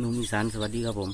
นุ่มอีสานสวัสดีครับผม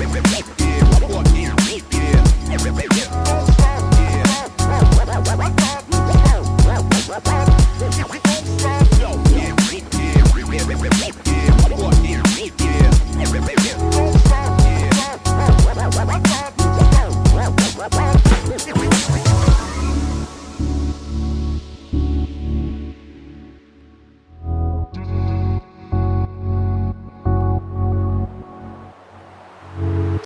yeah.